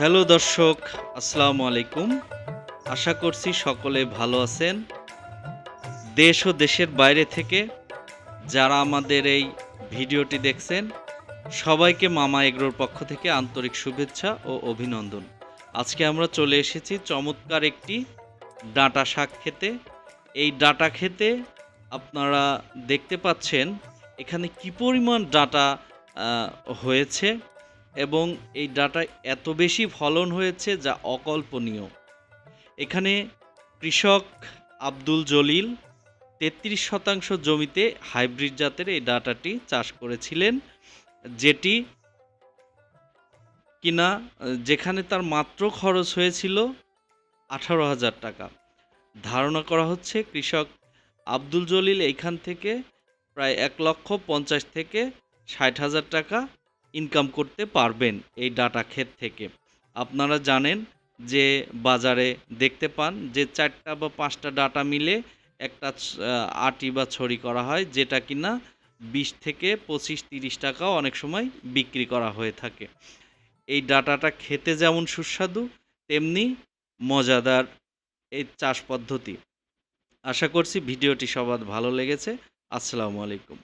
Hello দর্শক, আসসালামু আলাইকুম। আশা করছি সকলে ভালো আছেন। দেশ ও দেশের বাইরে থেকে যারা আমাদের এই ভিডিওটি দেখছেন, সবাইকে মামা এগ্রোর পক্ষ থেকে আন্তরিক শুভেচ্ছা ও অভিনন্দন। আজকে আমরা চলে এসেছি চমৎকার একটি ডাঁটা শাক খেতে। এই ডাঁটা খেতে আপনারা দেখতে পাচ্ছেন এখানে কি পরিমাণ ডাঁটা হয়েছে। এবং এই ডাটা এত বেশি ফলন হয়েছে যা অকল্পনীয়। এখানে কৃষক আব্দুল জলিল তেত্রিশ শতাংশ জমিতে হাইব্রিড জাতের এই ডাটাটি চাষ করেছিলেন, যেটি কিনা, যেখানে তার মাত্র খরচ হয়েছিল আঠারো হাজার টাকা। ধারণা করা হচ্ছে কৃষক আব্দুল জলিল এইখান থেকে প্রায় এক লক্ষ পঞ্চাশ থেকে ষাট হাজার টাকা ইনকাম করতে পারবেন এই ডাটা ক্ষেত থেকে। আপনারা জানেন যে বাজারে দেখতে পান যে চারটা বা পাঁচটা ডাটা মিলে একটা আটি বা ছড়ি করা হয়, যেটা কিনা বিশ থেকে পঁচিশ, তিরিশ টাকাও অনেক সময় বিক্রি করা হয়ে থাকে। এই ডাটাটা খেতে যেমন সুস্বাদু, তেমনি মজাদার এই চাষ পদ্ধতি। আশা করছি ভিডিওটি সবার ভালো লেগেছে। আসসালামু আলাইকুম।